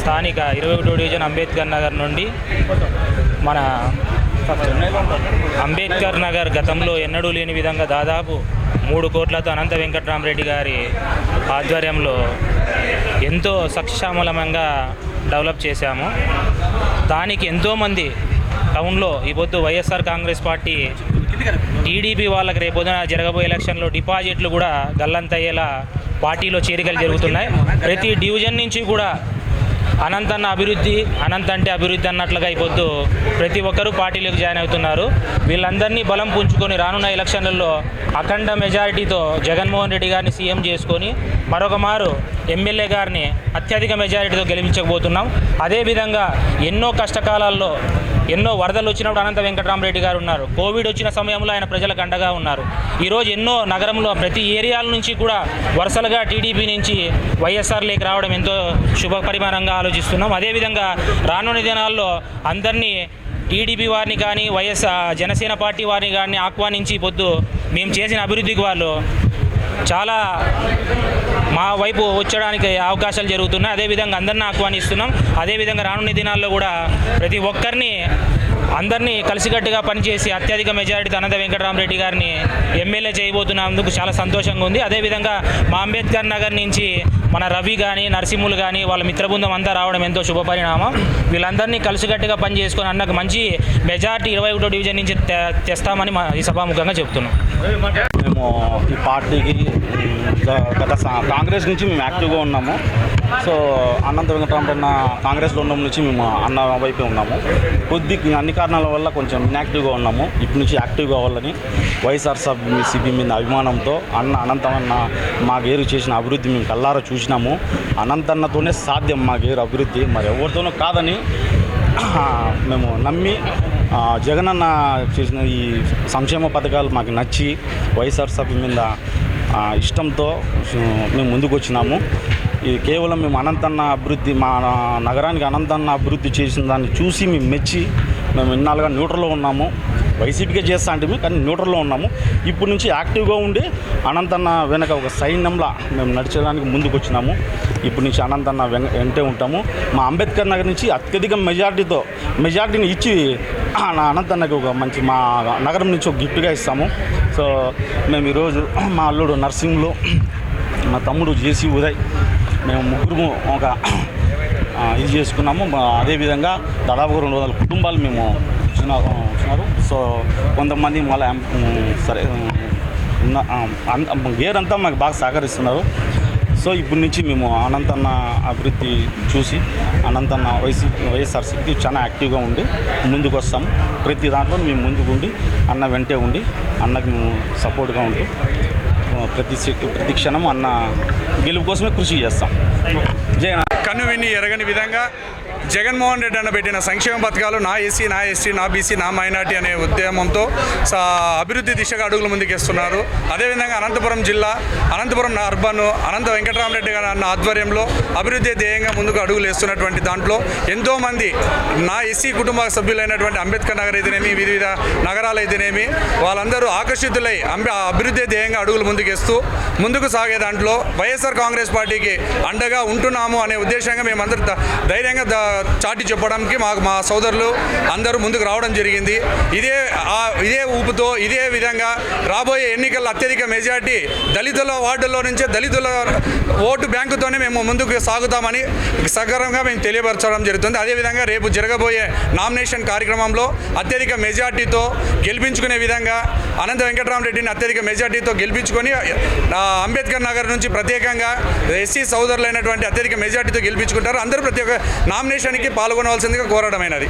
స్థానిక ఇరవై ఒకటో డివిజన్ అంబేద్కర్ నగర్ నుండి మన అంబేద్కర్ నగర్ గతంలో ఎన్నడూ లేని విధంగా దాదాపు మూడు కోట్లతో అనంత వెంకటరామరెడ్డి గారి ఆధ్వర్యంలో ఎంతో సక్షామలమంగా డెవలప్ చేశాము. దానికి ఎంతోమంది టౌన్లో ఈ పొద్దు వైఎస్ఆర్ కాంగ్రెస్ పార్టీ టీడీపీ వాళ్ళకి రేపొద్దున జరగబోయే ఎలక్షన్లో డిపాజిట్లు కూడా గల్లంతయ్యేలా పార్టీలో చేరికలు జరుగుతున్నాయి. ప్రతి డివిజన్ నుంచి కూడా అనంతన్న అభివృద్ధి అనంత అంటే అభివృద్ధి అన్నట్లుగా అయిపోద్దు ప్రతి ఒక్కరూ పార్టీలోకి జాయిన్ అవుతున్నారు. వీళ్ళందరినీ బలం పుంజుకొని రానున్న ఎలక్షన్లలో అఖండ మెజారిటీతో జగన్మోహన్ రెడ్డి గారిని సీఎం చేసుకొని మరొక మారు ఎమ్మెల్యే గారిని అత్యధిక మెజారిటీతో గెలిపించకపోతున్నాం. అదేవిధంగా ఎన్నో కష్టకాలాల్లో ఎన్నో వరదలు వచ్చినప్పుడు అనంత వెంకటరామరెడ్డి గారు ఉన్నారు. కోవిడ్ వచ్చిన సమయంలో ఆయన ప్రజలకు అండగా ఉన్నారు. ఈరోజు ఎన్నో నగరంలో ప్రతి ఏరియాల నుంచి కూడా వరుసలుగా టీడీపీ నుంచి వైఎస్ఆర్లోకి రావడం ఎంతో శుభ పరిమాణంగా ఆలోచిస్తున్నాం. అదేవిధంగా రానున్న దినాల్లో అందరినీ టీడీపీ వారిని కానీ వైఎస్ఆర్ జనసేన పార్టీ వారిని కానీ ఆహ్వానించి పొద్దు మేము చేసిన అభివృద్ధికి వాళ్ళు చాలా మా వైపు వచ్చడానికి అవకాశాలు జరుగుతున్నాయి. అదేవిధంగా అందరిని ఆహ్వానిస్తున్నాం. అదేవిధంగా రానున్న దినాల్లో కూడా ప్రతి ఒక్కరిని అందరినీ కలిసికట్టుగా పనిచేసి అత్యధిక మెజారిటీతో అనంత వెంకటరామరెడ్డి గారిని ఎమ్మెల్యే చేయబోతున్నందుకు చాలా సంతోషంగా ఉంది. అదేవిధంగా మా అంబేద్కర్ నగర్ నుంచి మన రవి కానీ నరసింహులు కానీ వాళ్ళ మిత్రబృందం అంతా రావడం ఎంతో శుభపరిణామం. వీళ్ళందరినీ కలిసికట్టుగా పనిచేసుకొని అన్నకు మంచి మెజార్టీ ఇరవై ఒకటో డివిజన్ నుంచి తె- తెస్తామని మా ఈ సభాముఖంగా చెప్తున్నాం. మేము ఈ పార్టీకి గత కాంగ్రెస్ నుంచి మేము యాక్టివ్గా ఉన్నాము. సో అనంత వెంకటరామన్న కాంగ్రెస్లో ఉండడం నుంచి మేము అన్న వైపే ఉన్నాము. కొద్ది అన్ని కారణాల వల్ల కొంచెం ఇన్యాక్టివ్గా ఉన్నాము. ఇప్పటి నుంచి యాక్టివ్ కావాలని వైఎస్ఆర్ సిపి మీద అభిమానంతో అన్న అనంతమన్న మా గేరు చేసిన అభివృద్ధి మేము కల్లారా చూసినాము. అనంతన్నతోనే సాధ్యం మా గేరు అభివృద్ధి. మరి ఎవరితోనూ కాదని మేము నమ్మి జగనన్న చేసిన ఈ సంక్షేమ పథకాలు మాకు నచ్చి వైఎస్ఆర్సీపీ మీద ఇష్టంతో మేము ముందుకు వచ్చినాము. ఇది కేవలం మేము అనంతన్న అభివృద్ధి మా నగరానికి అనంతన్న అభివృద్ధి చేసిన దాన్ని చూసి మేము మెచ్చి మేము ఇన్నాళ్ళుగా న్యూట్రల్లో ఉన్నాము. వైసీపీకే చేస్తా అంటే కానీ న్యూట్రల్లో ఉన్నాము. ఇప్పటి నుంచి యాక్టివ్గా ఉండి అనంతన్న వెనక ఒక సైన్యంలా మేము నడిచడానికి ముందుకు వచ్చినాము ఇప్పటి నుంచి అనంతన్న వెన వెంటే ఉంటాము. మా అంబేద్కర్ నగర్ నుంచి అత్యధిక మెజార్టీతో మెజార్టీని ఇచ్చి నా అనంతన్నకి ఒక మంచి మా నగరం నుంచి ఒక గిఫ్ట్గా ఇస్తాము. సో మేము ఈరోజు మా అల్లుడు నర్సింగ్లో మా తమ్ముడు జేసీ ఉదయ్ మేము ముగ్గురు ఒక ఇది చేసుకున్నాము. మా- అదేవిధంగా దాదాపు రెండు వందల కుటుంబాలు మేము వచ్చిన వచ్చినారు. సో కొంతమంది మళ్ళీ సరే ఉన్న అంత- గేర్ అంతా మాకు బాగా సహకరిస్తున్నారు. సో ఇప్పటి నుంచి మేము అనంతన్న అభివృద్ధి చూసి అనంతన్న వైసీ వైఎస్ఆర్సీకి చాలా యాక్టివ్గా ఉండి ముందుకు వస్తాం ప్రతి దాంట్లో మేము ముందుకు ఉండి అన్న వెంటే ఉండి అన్నకి మేము సపోర్ట్గా ఉంటూ ప్రతి ప్రతి క్షణం అన్న గెలుపు కోసమే కృషి చేస్తాం. జయ కన్ను విని ఎరగని విధంగా జగన్మోహన్ రెడ్డి అన్న పెట్టిన సంక్షేమ పథకాలు నా ఎస్సీ నా ఎస్టీ నా బీసీ నా మైనార్టీ అనే ఉద్యమంతో సా- అభివృద్ధి దిశగా అడుగులు ముందుకేస్తున్నారు. అదేవిధంగా అనంతపురం జిల్లా అనంతపురం నా అర్బన్ అనంత వెంకటరామరెడ్డి గారు అన్న ఆధ్వర్యంలో అభివృద్ధి ధ్యేయంగా ముందుకు అడుగులు వేస్తున్నటువంటి దాంట్లో ఎంతోమంది నా ఎస్సీ కుటుంబ సభ్యులైనటువంటి అంబేద్కర్ నగర్ అయితేనేమి వివిధ నగరాలు అయితేనేమి వాళ్ళందరూ ఆకర్షితులై అంబే అభివృద్ధి ధ్యేయంగా అడుగులు ముందుకేస్తూ ముందుకు సాగే దాంట్లో వైఎస్ఆర్ కాంగ్రెస్ పార్టీకి అండగా ఉంటున్నాము అనే ఉద్దేశంగా మేమందరూ ధైర్యంగా చాటి చెప్పడానికి మాకు మా సోదరులు అందరూ ముందుకు రావడం జరిగింది. ఇదే ఇదే ఊపుతో ఇదే విధంగా రాబోయే ఎన్నికల్లో అత్యధిక మెజార్టీ దళితుల వార్డుల్లో నుంచే దళితుల ఓటు బ్యాంకుతోనే మేము ముందుకు సాగుతామని సగర్వంగా మేము తెలియపరచడం జరుగుతుంది. అదేవిధంగా రేపు జరగబోయే నామినేషన్ కార్యక్రమంలో అత్యధిక మెజార్టీతో గెలిపించుకునే విధంగా అనంత వెంకటరామరెడ్డిని అత్యధిక మెజార్టీతో గెలిపించుకొని అంబేద్కర్ నగర్ నుంచి ప్రత్యేకంగా ఎస్సీ సోదరులైనటువంటి అత్యధిక మెజార్టీతో గెలిపించుకుంటారు. అందరూ ప్రతి ఒక్క నామినేషన్ నామినేషన్కి పాల్గొనవలసిందిగా కోరడమైనది.